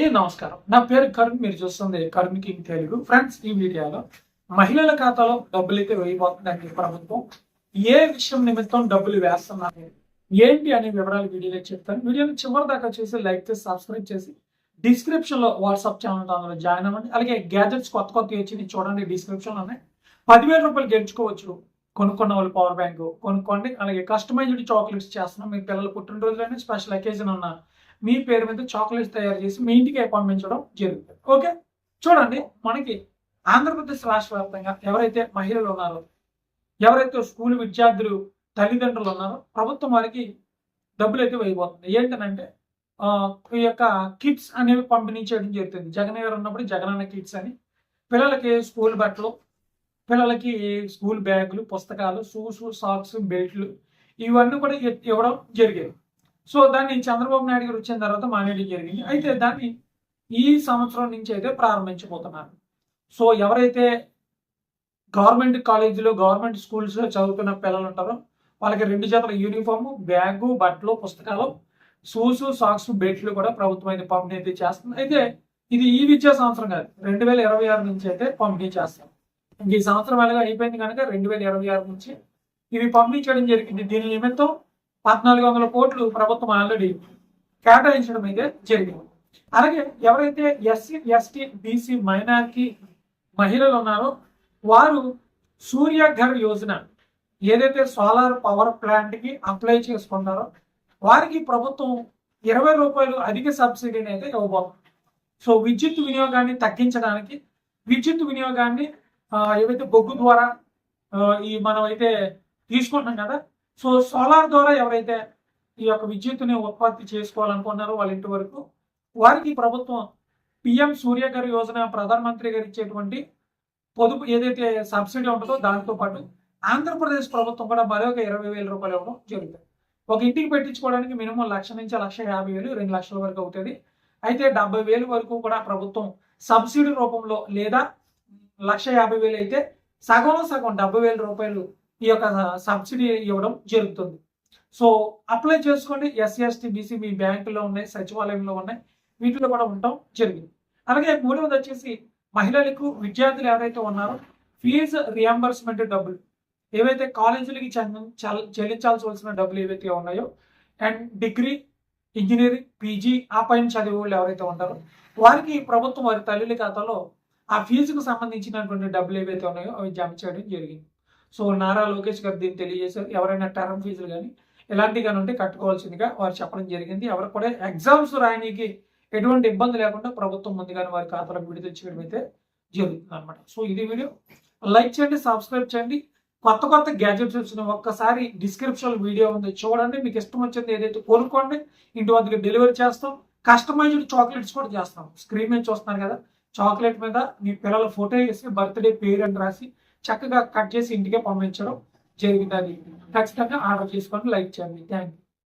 ఏ నమస్కారం? నా పేరు కరుణ్ మీరు చూస్తుంది కరుణ్ కింగ్ తెలుగు. ఫ్రెండ్స్ ఈ వీడియోలో మహిళల ఖాతాలో డబ్బులు అయితే వేయబోతుందండి ప్రభుత్వం. ఏ విషయం నిమిత్తం డబ్బులు వేస్తున్నారు? ఏంటి అనే వివరాలు వీడియోలో చెప్తాను. వీడియోని చివరి దాకా చూసి లైక్ చేసి సబ్స్క్రైబ్ చేసి డిస్క్రిప్షన్లో వాట్సాప్ ఛానల్ అందులో జాయిన్ అవ్వండి. అలాగే గ్యాజెట్స్ కొత్త కొత్త వచ్చింది చూడండి డిస్క్రిప్షన్లోనే పదివేల రూపాయలు గెలుచుకోవచ్చు. కొనుక్కున్న వాళ్ళు పవర్ బ్యాంక్ కొనుక్కోండి. అలాగే కస్టమైజ్డ్ చాక్లెట్స్ చేస్తున్నాం. మీ పిల్లల పుట్టినరోజులైనా స్పెషల్ అకేజన్ ఉన్న మీ పేరు మీద చాక్లెట్స్ తయారు చేసి మీ ఇంటికి పంపించడం జరుగుతుంది. ఓకే? చూడండి మనకి ఆంధ్రప్రదేశ్ రాష్ట్ర వ్యాప్తంగా ఎవరైతే మహిళలు ఉన్నారో ఎవరైతే స్కూల్ విద్యార్థులు తల్లిదండ్రులు ఉన్నారో ప్రభుత్వం వారికి డబ్బులు అయితే వేయబోతుంది. ఏంటనంటే ఈ యొక్క కిట్స్ అనేవి పంపిణీ చేయడం జరుగుతుంది. జగన్ గారు ఉన్నప్పుడు జగనన్న కిట్స్ అని. పిల్లలకి స్కూల్ బట్టలు పిల్లలకి స్కూల్ బ్యాగులు పుస్తకాలు షూస్ సాక్స్ బెల్ట్లు ఇవన్నీ కూడా ఇవ్వడం జరిగేది. సో దాన్ని చంద్రబాబు నాయుడు గారు వచ్చిన తర్వాత మానేయడం జరిగింది. అయితే దాన్ని ఈ సంవత్సరం నుంచి అయితే ప్రారంభించబోతున్నారు. సో ఎవరైతే గవర్నమెంట్ కాలేజీలో గవర్నమెంట్ స్కూల్స్లో చదువుతున్న పిల్లలు ఉంటారో వాళ్ళకి రెండు జతల యూనిఫామ్ బ్యాగు బట్టలు పుస్తకాలు షూస్ సాక్స్ బెల్ట్లు కూడా ప్రభుత్వం అయితే పంపిణీ అయితే చేస్తుంది. అయితే ఇది ఈ విద్యా సంవత్సరం కాదు. రెండు వేల ఇరవై ఆరు నుంచి అయితే పంపిణీ చేస్తాం. ఈ సంవత్సరం ఎలాగో అయిపోయింది కనుక రెండు వేల ఇరవై ఆరు నుంచి ఇవి పంపిణీ చేయడం జరిగింది. దీని నిమిత్తం పద్నాలుగు వందల కోట్లు ప్రభుత్వం ఆల్రెడీ కేటాయించడం అయితే జరిగింది. అలాగే ఎవరైతే ఎస్సీ ఎస్టీ బీసీ మైనారిటీ మహిళలు ఉన్నారో వారు సూర్యఘర్ యోజన ఏదైతే సోలార్ పవర్ ప్లాంట్కి అప్లై చేసుకున్నారో వారికి ప్రభుత్వం ఇరవై రూపాయలు అధిక సబ్సిడీని అయితే ఇవ్వబోతుంది. సో విద్యుత్ వినియోగాన్ని తగ్గించడానికి విద్యుత్ వినియోగాన్ని ఏవైతే బొగ్గు ద్వారా ఈ మనం అయితే తీసుకుంటున్నాం కదా సో సోలార్ ద్వారా ఎవరైతే ఈ యొక్క విద్యుత్తుని ఉత్పత్తి చేసుకోవాలనుకున్నారో వాళ్ళ ఇంటి వరకు వారికి ప్రభుత్వం పిఎం సూర్యఘర్ యోజన ప్రధానమంత్రి గారు ఇచ్చేటువంటి పొదుపు ఏదైతే సబ్సిడీ ఉంటుందో దానితో పాటు ఆంధ్రప్రదేశ్ ప్రభుత్వం కూడా మరొక ఇరవై వేల రూపాయలు ఇవ్వడం జరుగుతుంది. ఒక ఇంటికి పెట్టించుకోవడానికి మినిమం లక్ష నుంచి లక్ష యాభై వేలు రెండు లక్షల వరకు అవుతుంది. అయితే డెబ్బై వేలు వరకు కూడా ప్రభుత్వం సబ్సిడీ రూపంలో లేదా లక్ష యాభై వేలు అయితే సగంలో సగం డెబ్బై వేల రూపాయలు ఈ యొక్క సబ్సిడీ ఇవ్వడం జరుగుతుంది. సో అప్లై చేసుకోండి. ఎస్సీఎస్టీ బీసీ మీ బ్యాంకులో ఉన్నాయి సచివాలయంలో ఉన్నాయి. వీటిలో కూడా ఉండటం జరిగింది. అలాగే మూడవది వచ్చేసి మహిళలకు విద్యార్థులు ఎవరైతే ఉన్నారో ఫీజు రియంబర్స్మెంట్ డబ్బులు. ఏవైతే కాలేజీలకి చెంద- చెల్- డబ్బులు ఏవైతే ఉన్నాయో అండ్ డిగ్రీ ఇంజనీరింగ్ పీజీ ఆ పైన చదివే వాళ్ళు ఎవరైతే ఉంటారో వారికి ప్రభుత్వం వారి తల్లుల ఖాతాలో ఆ ఫీజుకు సంబంధించినటువంటి డబ్బులు ఏవైతే ఉన్నాయో అవి జమ చేయడం జరిగింది. సో నారా లోకేష్ గారు దీన్ని తెలియజేశారు. ఎవరైనా టర్మ్ ఫీజులు కానీ ఇలాంటివి కానీ ఉంటే కట్టుకోవాల్సిందిగా వారు చెప్పడం జరిగింది. ఎవరు కూడా ఎగ్జామ్స్ రాయడానికి ఎటువంటి ఇబ్బంది లేకుండా ప్రభుత్వం ముందుగానే వారి ఖాతాలకు విడుదల చేయడం అయితే జరుగుతుంది అనమాట సో ఇది వీడియో. లైక్ చేయండి సబ్స్క్రైబ్ చేయండి. కొత్త కొత్త గ్యాజెట్స్ వచ్చిన ఒక్కసారి డిస్క్రిప్షన్ వీడియో ఉంది. చూడండి మీకు ఇష్టం వచ్చింది ఏదైతే కొనుక్కోండి ఇంటి వద్దకు డెలివరీ చేస్తాం. కస్టమైజ్డ్ చాక్లెట్స్ కూడా చేస్తాం. స్క్రీన్ మీద చూస్తున్నారు కదా చాక్లెట్ మీద మీ పిల్లల ఫోటో వేసి బర్త్డే పేరు అని రాసి చక్కగా కట్ చేసి ఇంటికే పంపించడం జరిగింది అది ఖచ్చితంగా ఆర్డర్ చేసుకొని లైక్ చేయండి. Thank you